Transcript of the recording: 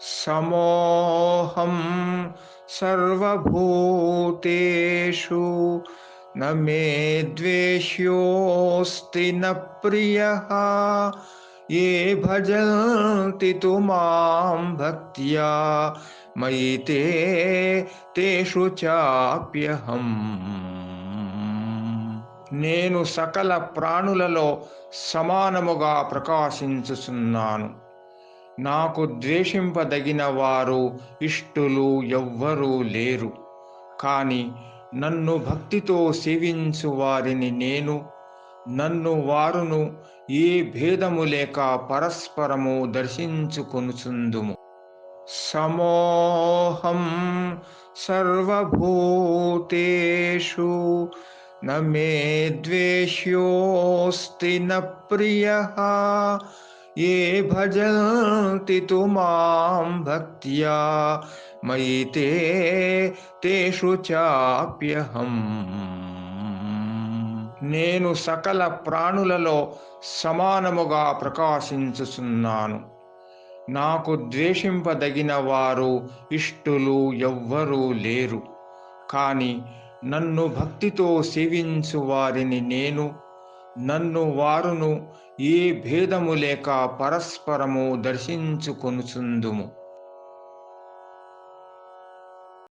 సమోహం సర్వభూతేషు న మే ద్వేష్యోస్తి న ప్రియ ఏ భజంతి మాం భక్త్యా మయి తేషు చాప్యహం. నేను సకల ప్రాణులలో సమానముగా ప్రకాశించుచున్నాను. నాకు ద్వేషింపదగిన వారు ఇష్టులు ఎవ్వరూ లేరు. కానీ నన్ను భక్తితో సేవించు వారిని నేను నన్ను వారును ఏ భేదము లేక పరస్పరము దర్శించుకొనుచుందుము. సమోహం సర్వభూతేషు నమే ద్వేష్యోస్తి న ప్రియ. ये भजन्ति तु मां भक्त्या मयि ते तेषु చాప్యహం నేను సకల ప్రాణులలో సమానముగా ప్రకాశించుచున్నాను నాకు ద్వేషింపదగిన వారు ఇష్టులు ఎవ్వరూ లేరు కానీ నన్ను భక్తితో సేవించు వారిని నేను నన్ను వారును ఏ భేదము లేక పరస్పరము దర్శించుకొనుచుందుము.